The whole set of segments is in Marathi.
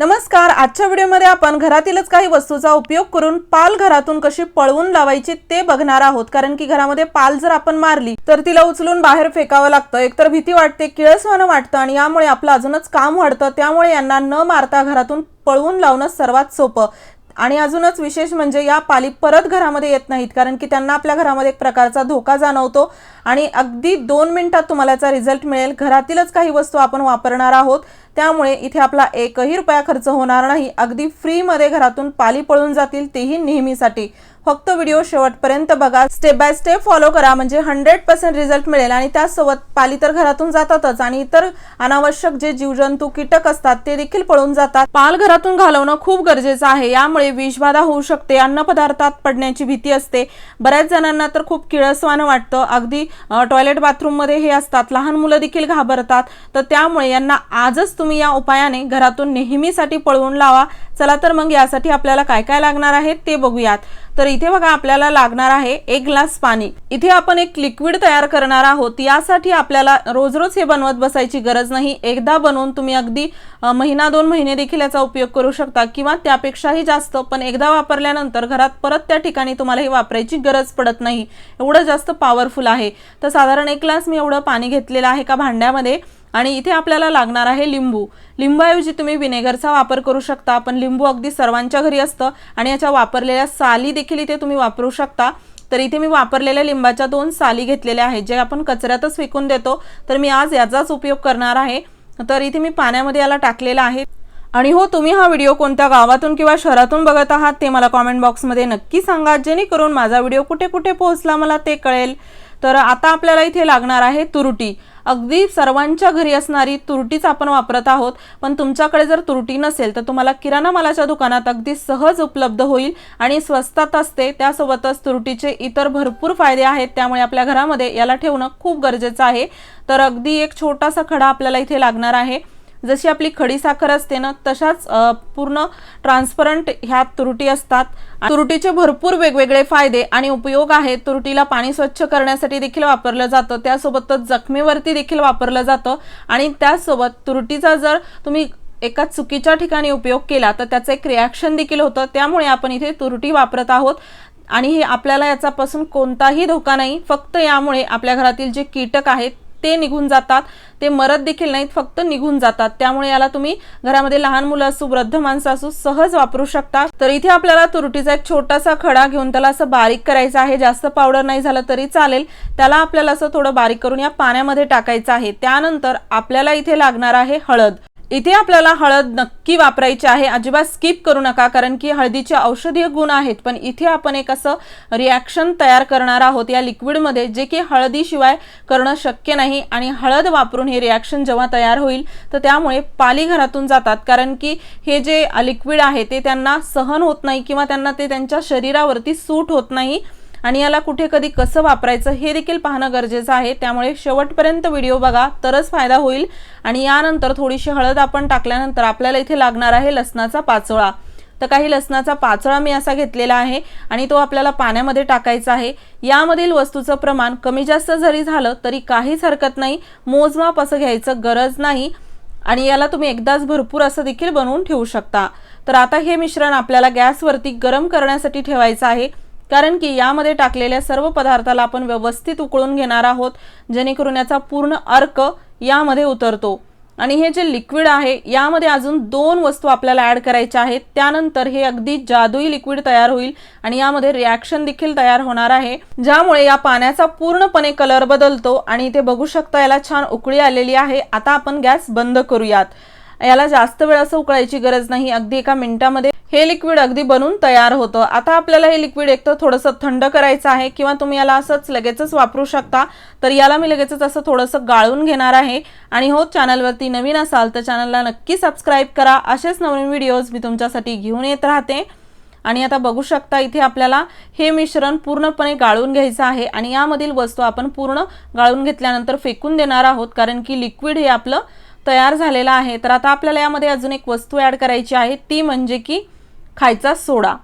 नमस्कार आजच्या व्हिडिओमध्ये आपण घरातीलच काही वस्तूचा उपयोग करून पाल घरातून कशी पळवून लावायची ते बघणार आहोत. कारण की घरामध्ये पाल जर आपण मारली तर तिला उचलून बाहेर फेकावं लागतं. एकतर भीती वाटते किळसवानं वाटतं आणि यामुळे आपलं अजूनच काम वाढतं. त्यामुळे यांना न मारता घरातून पळवून लावणं सर्वात सोपं. आणि अजूनच विशेष म्हणजे या पाली परत घरामध्ये येत नाहीत कारण की त्यांना आपल्या घरामध्ये एक प्रकारचा धोका जाणवतो. आणि अगदी दोन मिनिटात तुम्हाला याचा रिझल्ट मिळेल. घरातीलच काही वस्तू आपण वापरणार आहोत. त्यामुळे इथे आपला एकही रुपया खर्च होणार नाही. अगदी फ्रीमध्ये घरातून पाली पळून जातील तेही नेहमीसाठी. फक्त व्हिडिओ शेवटपर्यंत बघा. स्टेप बाय स्टेप फॉलो करा. म्हणजे हंड्रेड पर्सेंट रिझल्ट मिळेल आणि त्यासोबत पाली तर घरातून जातातच आणि इतर अनावश्यक जे जीवजंतू कीटक असतात ते देखील पळून जातात. पाल घरातून घालवणं खूप गरजेचं आहे. यामुळे विषबाधा होऊ शकते अन्न पदार्थात पडण्याची भीती असते. बऱ्याच जणांना तर खूप किळसवानं वाटतं. अगदी टॉयलेट बाथरूममध्ये हे असतात. लहान मुलं देखील घाबरतात. तर त्यामुळे यांना आजच तुम्ही तुम्ही या उपायाने घरातून नेहमीसाठी पळवून लावा. चला तर मग यासाठी आपल्याला काय काय लागणार आहे ते बघूयात. तर इथे बघा आपल्याला लागणार आहे एक ग्लास पाणी. इथे आपण एक लिक्विड तयार करणार आहोत. यासाठी आपल्याला रोज रोज हे बनवत बसायची गरज नाही. एकदा बनवून तुम्ही अगदी महिना दोन महिने देखील याचा उपयोग करू शकता किंवा त्यापेक्षाही जास्त. पण एकदा वापरल्यानंतर घरात परत त्या ठिकाणी तुम्हाला हे वापरायची गरज पडत नाही. एवढं जास्त पॉवरफुल आहे. तर साधारण एक ग्लास मी एवढं पाणी घेतलेलं आहे का भांड्यामध्ये. आणि इथे आपल्याला लागणार आहे लिंबू. लिंबाऐवजी तुम्ही विनेगरचा वापर करू शकता पण लिंबू अगदी सर्वांच्या घरी असतं आणि याच्या वापरलेल्या साली देखील इथे तुम्ही वापरू शकता. तर इथे मी वापरलेल्या लिंबाच्या दोन साली घेतलेल्या आहेत जे आपण कचऱ्यातच विकून देतो. तर मी आज याचाच उपयोग करणार आहे. तर इथे मी पाण्यामध्ये याला टाकलेला आहे. आणि हो तुम्ही हा व्हिडिओ कोणत्या गावातून किंवा शहरातून बघत आहात ते मला कॉमेंट बॉक्समध्ये नक्की सांगा. जेणेकरून माझा व्हिडिओ कुठे कुठे पोहोचला मला ते कळेल. तर आता आपल्याला इथे लागणार आहे तुरटी. अगदी सर्वांच्या घरी असणारी तुरटीच आपण वापरत आहोत. पण तुमच्याकडे जर तुरटी नसेल तर तुम्हाला किराणा मालाच्या दुकानात अगदी सहज उपलब्ध होईल आणि स्वस्तात असते. त्यासोबतच तुरटीचे इतर भरपूर फायदे आहेत. त्यामुळे आपल्या घरामध्ये याला ठेवणं खूप गरजेचं आहे. तर अगदी एक छोटासा खडा आपल्याला इथे लागणार आहे. जशी आपली खडी साखर असते ना तशाच पूर्ण ट्रान्सपरंट ह्या तुरटी असतात. तुरटीचे भरपूर वेगवेगळे फायदे आणि उपयोग आहेत. तुरटीला पाणी स्वच्छ करण्यासाठी देखील वापरलं जातं. त्यासोबतच जखमेवरती देखील वापरलं जातं. आणि त्यासोबत तुरटीचा जर तुम्ही एका चुकीच्या ठिकाणी उपयोग केला तर त्याचं एक रिॲक्शन देखील होतं. त्यामुळे आपण इथे तुरटी वापरत आहोत. आणि हे आपल्याला याच्यापासून कोणताही धोका नाही. फक्त यामुळे आपल्या घरातील जे कीटक आहेत ते निघून जातात. ते मरत देखील नाहीत फक्त निघून जातात. त्यामुळे याला तुम्ही घरामध्ये लहान मुलं असू वृद्ध माणसं असू सहज वापरू शकता. तर इथे आपल्याला तुरटीचा एक छोटासा खडा घेऊन त्याला असं बारीक करायचं आहे. जास्त पावडर नाही झालं तरी चालेल. त्याला आपल्याला असं थोडं बारीक करून या पाण्यामध्ये टाकायचं आहे. त्यानंतर आपल्याला इथे लागणार आहे हळद. इथे आपल्याला हळद नक्की वापरायची आहे. अजिबात स्किप करू नका कारण की हळदीचे औषधीय गुण आहेत. पण इथे आपण एक असं रिॲक्शन तयार करणार आहोत या लिक्विडमध्ये जे की हळदीशिवाय करणं शक्य नाही. आणि हळद वापरून हे रिॲक्शन जेव्हा तयार होईल तर त्यामुळे पाली घरातून जातात. कारण की हे जे लिक्विड आहे ते त्यांना सहन होत नाही किंवा त्यांना ते त्यांच्या शरीरावरती सूट होत नाही. आणि याला कुठे कधी कसं वापरायचं हे देखील पाहणं गरजेचं आहे. त्यामुळे शेवटपर्यंत व्हिडिओ बघा तरच फायदा होईल. आणि यानंतर थोडीशी हळद आपण टाकल्यानंतर आपल्याला इथे लागणार आहे लसणाचा पाचोळा. तर काही लसणाचा पाचोळा मी असा घेतलेला आहे आणि तो आपल्याला पाण्यामध्ये टाकायचा आहे. यामधील वस्तूचं प्रमाण कमी जास्त जरी झालं तरी काहीच हरकत नाही. मोजमाप असं घ्यायचं गरज नाही. आणि याला तुम्ही एकदाच भरपूर असं देखील बनवून ठेवू शकता. तर आता हे मिश्रण आपल्याला गॅसवरती गरम करण्यासाठी ठेवायचं आहे. कारण की यामध्ये टाकलेल्या सर्व पदार्थाला आपण व्यवस्थित उकळून घेणार आहोत जेणेकरून याचा पूर्ण अर्क यामध्ये उतरतो. आणि हे जे लिक्विड आहे यामध्ये अजून दोन वस्तू आपल्याला ॲड करायच्या आहेत. त्यानंतर हे अगदी जादुई लिक्विड तयार होईल आणि यामध्ये रिॲक्शन देखील तयार होणार आहे ज्यामुळे या पाण्याचा पूर्णपणे कलर बदलतो आणि इथे बघू शकता याला छान उकळी आलेली आहे. आता आपण गॅस बंद करूयात. याला जास्त वेळ असं उकळायची गरज नाही. अगदी एका मिनिटामध्ये हे लिक्विड अगदी बनून तयार होतं. आता आपल्याला हे लिक्विड एक तर थोडंसं थंड करायचं आहे किंवा तुम्ही याला असंच लगेचच वापरू शकता. तर याला मी लगेचच असं थोडंसं गाळून घेणार आहे. आणि हो चॅनलवरती नवीन असाल तर चॅनलला नक्की सबस्क्राईब करा. असेच नवीन व्हिडिओज मी तुमच्यासाठी घेऊन येत राहते. आणि आता बघू शकता इथे आपल्याला हे मिश्रण पूर्णपणे गाळून घ्यायचं आहे. आणि यामधील वस्तू आपण पूर्ण गाळून घेतल्यानंतर फेकून देणार आहोत. कारण की लिक्विड हे आपलं तयार झालेलं आहे. तर आता आपल्याला यामध्ये अजून एक वस्तू ॲड करायची आहे. ती म्हणजे की खायचा सोडा.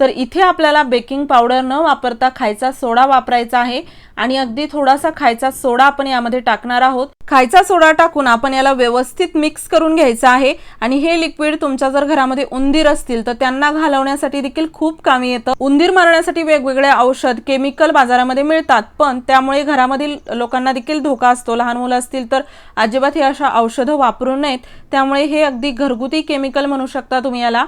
तर इथे आपल्याला बेकिंग पावडर न वापरता खायचा सोडा वापरायचा आहे आणि अगदी थोडासा खायचा सोडा आपण यामध्ये टाकणार आहोत. खायचा सोडा टाकून आपण याला व्यवस्थित मिक्स करून घ्यायचं आहे आणि हे लिक्विड तुमच्या जर घरामध्ये उंदीर असतील तर त्यांना घालवण्यासाठी देखील खूप कामी येतं. उंदीर मारण्यासाठी वेगवेगळे औषध केमिकल बाजारामध्ये मिळतात पण त्यामुळे घरामधील लोकांना देखील धोका असतो. लहान मुलं असतील तर अजिबात हे अशा औषधं वापरू नयेत. त्यामुळे हे अगदी घरगुती केमिकल म्हणू शकता तुम्ही याला.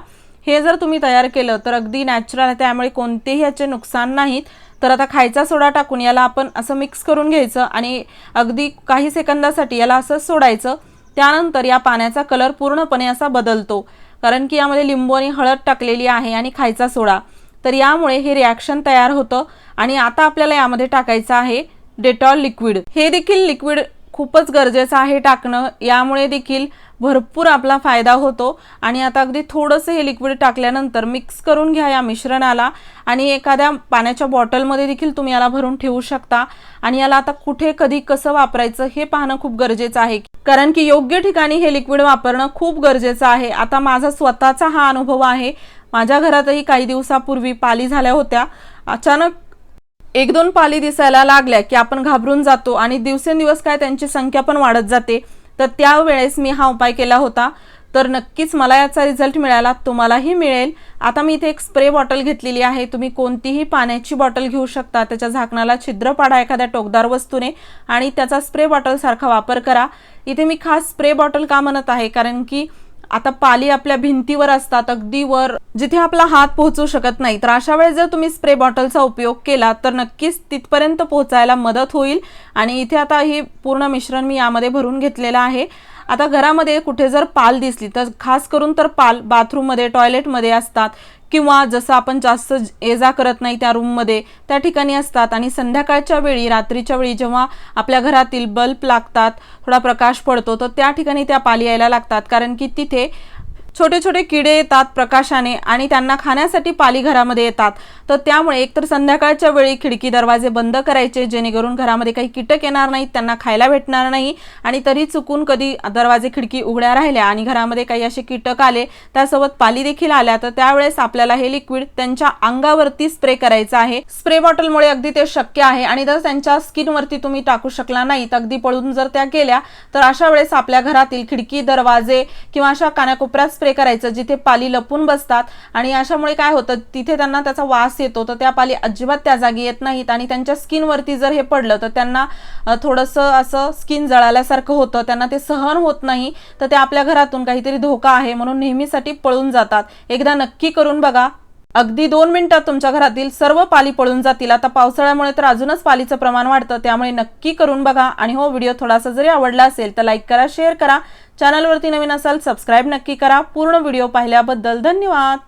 हे जर तुम्ही तयार केलं तर अगदी नॅचरल आहे. त्यामुळे कोणतेही याचे नुकसान नाहीत. तर आता खायचा सोडा टाकून याला आपण असं मिक्स करून घ्यायचं आणि अगदी काही सेकंदासाठी याला असं सोडायचं. त्यानंतर या पाण्याचा कलर पूर्णपणे असा बदलतो. कारण की यामध्ये लिंबू आणि हळद टाकलेली आहे आणि खायचा सोडा. तर यामुळे हे रिॲक्शन तयार होतं. आणि आता आपल्याला यामध्ये टाकायचं आहे डेटॉल लिक्विड हे देखील लिक्विड खूपच गरजेचं आहे टाकणं. यामुळे देखील भरपूर आपला फायदा होतो. आणि आता अगदी थोडंसं हे लिक्विड टाकल्यानंतर मिक्स करून घ्या या मिश्रणाला. आणि एखाद्या पाण्याच्या बॉटलमध्ये देखील तुम्ही याला भरून ठेवू शकता. आणि याला आता कुठे कधी कसं वापरायचं हे पाहणं खूप गरजेचं आहे. कारण की योग्य ठिकाणी हे लिक्विड वापरणं खूप गरजेचं आहे. आता माझा स्वतःचा हा अनुभव आहे. माझ्या घरातही काही दिवसापूर्वी पाली झाल्या होत्या. अचानक एक दोन पाली दिसायला लागल्या की आपण घाबरून जातो आणि दिवसेंदिवस काय त्यांची संख्या पण वाढत जाते. तर त्यावेळेस मी हा उपाय केला होता. तर नक्कीच मला याचा रिझल्ट मिळाला तुम्हालाही मिळेल. आता मी इथे एक स्प्रे बॉटल घेतलेली आहे. तुम्ही कोणतीही पाण्याची बॉटल घेऊ शकता. त्याच्या झाकणाला छिद्र पाडा एखाद्या टोकदार वस्तूने आणि त्याचा स्प्रे बॉटलसारखा वापर करा. इथे मी खास स्प्रे बॉटल का म्हणत आहे? कारण की आता पाली आपल्या भिंतीवर असतात अगदी वर जिथे आपला हात पोहोचू शकत नाही. तर अशा वेळेस जर तुम्ही स्प्रे बॉटलचा उपयोग केला तर नक्कीच तिथपर्यंत पोहोचायला मदत होईल. आणि इथे आता हे पूर्ण मिश्रण मी यामध्ये भरून घेतलेलं आहे. आता घरामध्ये कुठे जर पाल दिसली तर खास करून तर पाल बाथरूममध्ये टॉयलेटमध्ये असतात. किंवा जसं आपण जास्त ये जा करत नाही त्या रूममध्ये त्या ठिकाणी असतात. आणि संध्याकाळच्या वेळी रात्रीच्या वेळी जेव्हा आपल्या घरातील बल्ब लागतात थोडा प्रकाश पडतो तर त्या ठिकाणी त्या पाली यायला लागतात. कारण की तिथे छोटे छोटे किडे येतात प्रकाशाने आणि त्यांना खाण्यासाठी पाली घरामध्ये येतात. तर त्यामुळे एकतर संध्याकाळच्या वेळी खिडकी दरवाजे बंद करायचे जेणेकरून घरामध्ये काही कीटक येणार नाहीत त्यांना खायला भेटणार नाही आणि तरी चुकून कधी दरवाजे खिडकी उघड्या राहिल्या आणि घरामध्ये काही असे कीटक आले त्यासोबत पाली देखील आल्या तर त्यावेळेस आपल्याला हे लिक्विड त्यांच्या अंगावरती स्प्रे करायचं आहे. स्प्रे बॉटलमुळे अगदी ते शक्य आहे आणि जर त्यांच्या स्किनवरती तुम्ही टाकू शकला नाही तर अगदी पळून जर त्या गेल्या तर अशा वेळेस आपल्या घरातील खिडकी दरवाजे किंवा अशा कानाकोपऱ्यात स्प्रे करायचं जिथे पाली लपून बसतात आणि अशामुळे काय होतं तिथे त्यांना त्याचा वास येतो तर त्या पाली अजिबात त्या जागी येत नाहीत आणि त्यांच्या स्किनवरती जर हे पडलं तर त्यांना थोडंसं असं स्किन जळाल्यासारखं होतं त्यांना ते सहन होत नाही तर ते आपल्या घरातून काहीतरी धोका आहे म्हणून नेहमीसाठी पळून जातात. एकदा नक्की करून बघा. अगदी दोन मिनिटात तुमच्या घरातील सर्व पाली पळून जातील. आता पावसाळ्यामुळे तर अजूनच पालीचं प्रमाण वाढतं त्यामुळे नक्की करून बघा. आणि हो व्हिडिओ थोडासा जरी आवडला असेल तर लाईक करा शेअर करा. चॅनलवरती नवीन असाल सबस्क्राईब नक्की करा. पूर्ण व्हिडिओ पाहिल्याबद्दल धन्यवाद.